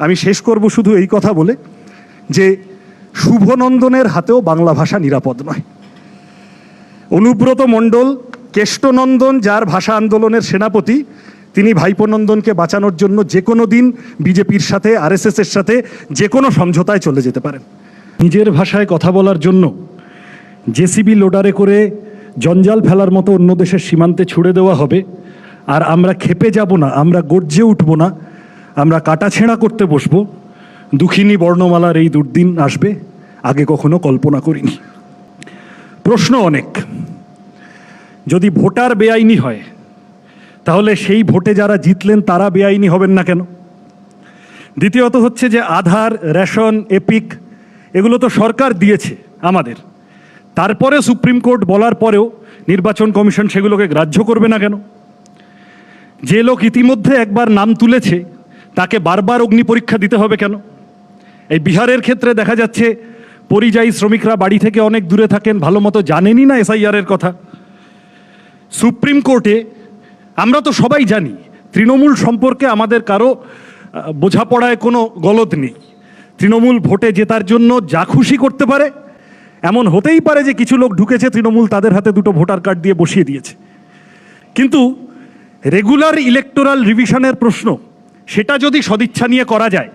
আমি শেষ করব শুধু এই কথা বলে যে শুভনন্দনের হাতেও বাংলা ভাষা নিরাপদ নয়। অনুব্রত মণ্ডল, কেষ্টনন্দন, যার ভাষা আন্দোলনের সেনাপতি, তিনি ভাইপনন্দনকে বাঁচানোর জন্য যে কোনো দিন বিজেপির সাথে আরএসএসের সাথে যে কোনো সমঝোতায় চলে যেতে পারেন। নিজের ভাষায় কথা বলার জন্য জেসিবি লোডারে করে জঞ্জাল ফেলার মতো অন্য দেশের সীমান্তে ছুড়ে দেওয়া হবে। আর আমরা খেপে যাব না, আমরা গর্জে উঠব না। আমরা কাটাছেঁড়া করতে বসবো। দুঃখিনী বর্ণমালার এই দুর্দিন আসবে, আগে কখনো কল্পনা করিনি। প্রশ্ন অনেক। যদি ভোটার বেআইনি হয়, তাহলে সেই ভোটে যারা জিতলেন তারা বেআইনি হবেন না কেন? দ্বিতীয়ত হচ্ছে যে আধার, রেশন, এপিক, এগুলো তো সরকার দিয়েছে আমাদের। তারপরে সুপ্রিম কোর্ট বলার পরেও নির্বাচন কমিশন সেগুলোকে গ্রাহ্য করবে না কেন? যে লোক ইতিমধ্যে একবার নাম তুলেছে তাকে বারবার অগ্নি পরীক্ষা দিতে হবে কেন? এই বিহারের ক্ষেত্রে দেখা যাচ্ছে, পরিযায়ী শ্রমিকরা বাড়ি থেকে অনেক দূরে থাকেন, ভালো মতো জানেনই না এসআইআরের কথা। সুপ্রিম কোর্টে আমরা তো সবাই জানি, তৃণমূল সম্পর্কে আমাদের কারও বোঝাপড়ায় কোনো গলদ নেই। তৃণমূল ভোটে জেতার জন্য যা খুশি করতে পারে, এমন হতেই পারে যে কিছু লোক ঢুকেছে, তৃণমূল তাদের হাতে দুটো ভোটার কার্ড দিয়ে বসিয়ে দিয়েছে। কিন্তু রেগুলার ইলেকটোরাল রিভিশনের প্রশ্ন সেটা যদি সদিচ্ছা নিয়ে করা যায়,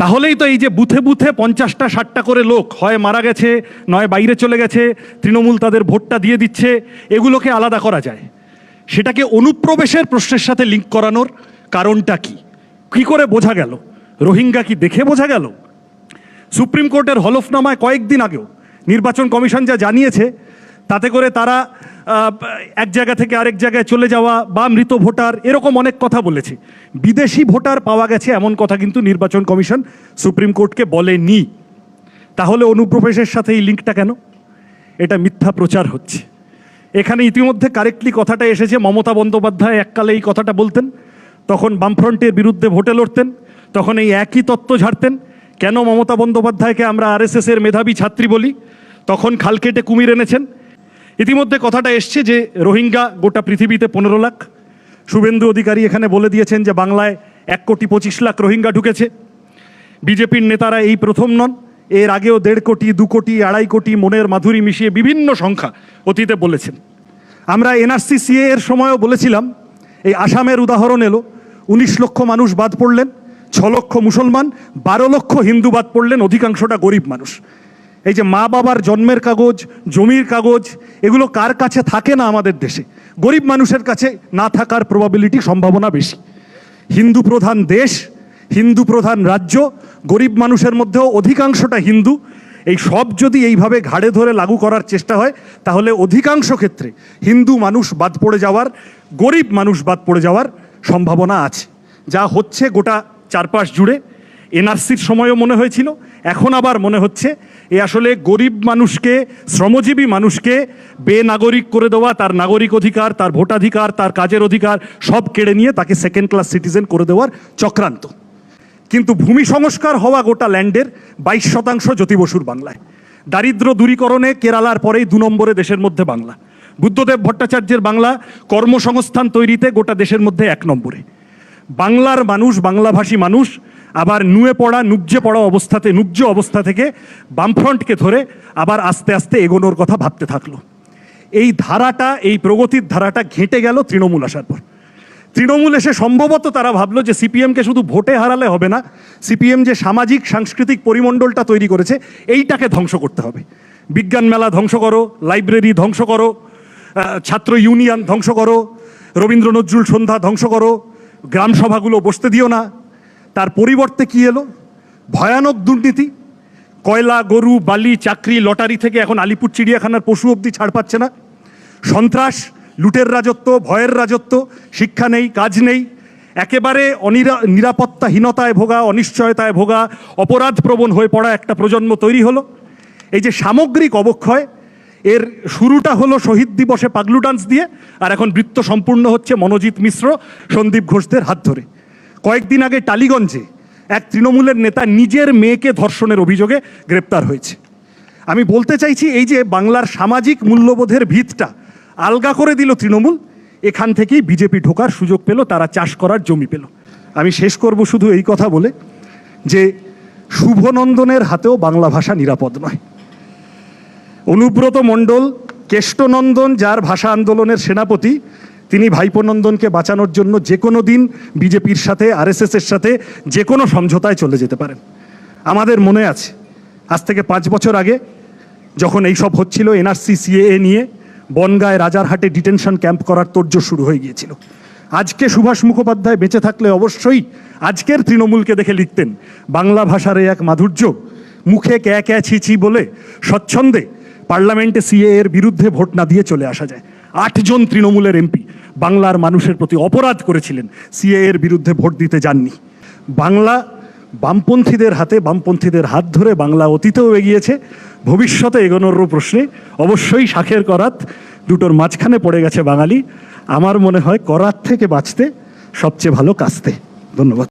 তাহলেই তো এই যে বুথে বুথে পঞ্চাশটা, ষাটটা করে লোক হয়, মারা গেছে, নয় বাইরে চলে গেছে, তৃণমূল তাদের ভোটটা দিয়ে দিচ্ছে, এগুলোকে আলাদা করা যায়। সেটাকে অনুপ্রবেশের প্রশ্নের সাথে লিঙ্ক করানোর কারণটা কি? কি করে বোঝা গেল? রোহিঙ্গা কি দেখে বোঝা গেল? সুপ্রিম কোর্টের হলফনামায় কয়েকদিন আগেও নির্বাচন কমিশন যা জানিয়েছে, তাতে করে তারা এক জায়গা থেকে আরেক জায়গায় চলে যাওয়া বা মৃত ভোটার, এরকম অনেক কথা বলেছে। বিদেশি ভোটার পাওয়া গেছে এমন কথা কিন্তু নির্বাচন কমিশন সুপ্রিম কোর্টকে বলেনি। তাহলে অনুপ্রবেশের সাথে এই লিঙ্কটা কেন? এটা মিথ্যা প্রচার হচ্ছে। এখানে ইতিমধ্যে কারেক্টলি কথাটা এসেছে, মমতা বন্দ্যোপাধ্যায় এককালে এই কথাটা বলতেন, তখন বামফ্রন্টের বিরুদ্ধে ভোটে লড়তেন, তখন এই একই তত্ত্ব ঝাড়তেন, কেন মমতা বন্দ্যোপাধ্যায়কে আমরা আরএসএস এর মেধাবী ছাত্রী বলি? তখন খাল কেটে কুমির এনেছেন ইতিমধ্যে কথাটা এসছে যে রোহিঙ্গা গোটা পৃথিবীতে পনেরো লাখ। শুভেন্দু অধিকারী এখানে বলে দিয়েছেন যে বাংলায় এক কোটি পঁচিশ লাখ রোহিঙ্গা ঢুকেছে। বিজেপির নেতারা এই প্রথম নন। এর আগেও দেড় কোটি, দু কোটি, আড়াই কোটি মনের মাধুরী মিশিয়ে বিভিন্ন সংখ্যা অতীতে বলেছেন। আমরা এনআরসি সিএ এর সময়ও বলেছিলাম, এই আসামের উদাহরণ এলো। উনিশ লক্ষ মানুষ বাদ পড়লেন, ছ লক্ষ মুসলমান, বারো লক্ষ হিন্দু বাদ পড়লেন, অধিকাংশটা গরিব মানুষ। এই যে মা বাবার জন্মের কাগজ, জমির কাগজ, এগুলো কার কাছে থাকে না আমাদের দেশে? গরিব মানুষের কাছে না থাকার প্রবাবিলিটি সম্ভাবনা বেশি। হিন্দু প্রধান দেশ, হিন্দু প্রধান রাজ্য, গরিব মানুষের মধ্যেও অধিকাংশটা হিন্দু। এই সব যদি এইভাবে ঘাড়ে ধরে লাগু করার চেষ্টা হয়, তাহলে অধিকাংশ ক্ষেত্রে হিন্দু মানুষ বাদ পড়ে যাওয়ার, গরিব মানুষ বাদ পড়ে যাওয়ার সম্ভাবনা আছে। যা হচ্ছে গোটা চারপাশ জুড়ে। এনআরসির সময়ও মনে হয়েছিল, এখন আবার মনে হচ্ছে এ আসলে গরিব মানুষকে, শ্রমজীবী মানুষকে বেনাগরিক করে দেওয়া, তার নাগরিক অধিকার, তার ভোটাধিকার, তার কাজের অধিকার সব কেড়ে নিয়ে তাকে সেকেন্ড ক্লাস সিটিজেন করে দেওয়ার চক্রান্ত। কিন্তু ভূমি সংস্কার হওয়া গোটা ল্যান্ডের বাইশ শতাংশ জ্যোতি বসুর বাংলায়। দারিদ্র দূরীকরণে কেরালার পরেই দু নম্বরে দেশের মধ্যে বাংলা। বুদ্ধদেব ভট্টাচার্যের বাংলা কর্মসংস্থান তৈরিতে গোটা দেশের মধ্যে এক নম্বরে। বাংলার মানুষ, বাংলাভাষী মানুষ আবার নুয়ে পড়া, নুবজে পড়া অবস্থাতে, নুব্জ অবস্থা থেকে বামফ্রন্টকে ধরে আবার আস্তে আস্তে এগোনোর কথা ভাবতে থাকল। এই ধারাটা, এই প্রগতির ধারাটা ঘেঁটে গেল তৃণমূল আসার পর। তৃণমূল এসে সম্ভবত তারা ভাবলো যে সিপিএমকে শুধু ভোটে হারালে হবে না, সিপিএম যে সামাজিক, সাংস্কৃতিক পরিমণ্ডলটা তৈরি করেছে, এইটাকে ধ্বংস করতে হবে। বিজ্ঞান মেলা ধ্বংস করো, লাইব্রেরি ধ্বংস করো ছাত্র ইউনিয়ন ধ্বংস করো রবীন্দ্র নজরুল সন্ধ্যা ধ্বংস করো গ্রাম সভাগুলো বসতে দিও না তার পরিবর্তে কি এলো? ভয়ানক দুর্নীতি। কয়লা, গরু, বালি, চাকরি, লটারি থেকে এখন আলিপুর চিড়িয়াখানার পশু অবধি ছাড় পাচ্ছে না। সন্ত্রাস, লুটের রাজত্ব, ভয়ের রাজত্ব, শিক্ষা নেই, কাজ নেই। একেবারে অনিরা, নিরাপত্তাহীনতায় ভোগা, অনিশ্চয়তায় ভোগা অপরাধ প্রবণ হয়ে পড়া একটা প্রজন্ম তৈরি হলো। এই যে সামগ্রিক অবক্ষয়, এর শুরুটা হলো শহীদ দিবসে পাগলু ডান্স দিয়ে, আর এখন বৃত্ত সম্পূর্ণ হচ্ছে মনোজিৎ মিশ্র, সন্দীপ ঘোষদের হাত ধরে। কয়েকদিন আগে টালিগঞ্জে এক তৃণমূলের নেতা নিজের মেয়েকে ধর্ষণের অভিযোগে গ্রেপ্তার হয়েছে। আমি বলতে চাইছি এই যে বাংলার সামাজিক মূল্যবোধের ভিতটা আলগা করে দিল তৃণমূল, এখান থেকেই বিজেপি ঢোকার সুযোগ পেল, তারা চাষ করার জমি পেল। আমি শেষ করব শুধু এই কথা বলে যে শুভনন্দনের হাতেও বাংলা ভাষা নিরাপদ নয়। অনুব্রত মণ্ডল, কেষ্টনন্দন, যার ভাষা আন্দোলনের সেনাপতি তিনি ভাইপোনন্দনকে বাঁচানোর জন্য যে কোনো দিন বিজেপির সাথে আরএসএসের সাথে যে কোনো সমঝোতায় চলে যেতে পারেন। আমাদের মনে আছে, আজ থেকে পাঁচ বছর আগে যখন এইসব হচ্ছিল, এনআরসি, সিএএ নিয়ে বনগায় রাজারহাটে ডিটেনশন ক্যাম্প করার তোড়জোড় শুরু হয়ে গিয়েছিল। আজকে সুভাষ মুখোপাধ্যায় বেঁচে থাকলে অবশ্যই আজকের তৃণমূলকে দেখে লিখতেন, বাংলা ভাষার এক মাধুর্য, মুখে ক্যা ক্যা ছি ছি বলে স্বচ্ছন্দে পার্লামেন্টে সিএ এর বিরুদ্ধে ভোট না দিয়ে চলে আসা যায়। আটজন তৃণমূলের এমপি বাংলার মানুষের প্রতি অপরাধ করেছিলেন। সিএ এর বিরুদ্ধে ভোট দিতে যাননি। বাংলা বামপন্থীদের হাতে, বামপন্থীদের হাত ধরে বাংলা অতীতেও এগিয়েছে। ভবিষ্যতে এগোনোরও প্রশ্নে অবশ্যই শাখের করাত দুটোর মাঝখানে পড়ে গেছে বাঙালি। আমার মনে হয় করাত থেকে বাঁচতে সবচেয়ে ভালো কাস্তে। ধন্যবাদ।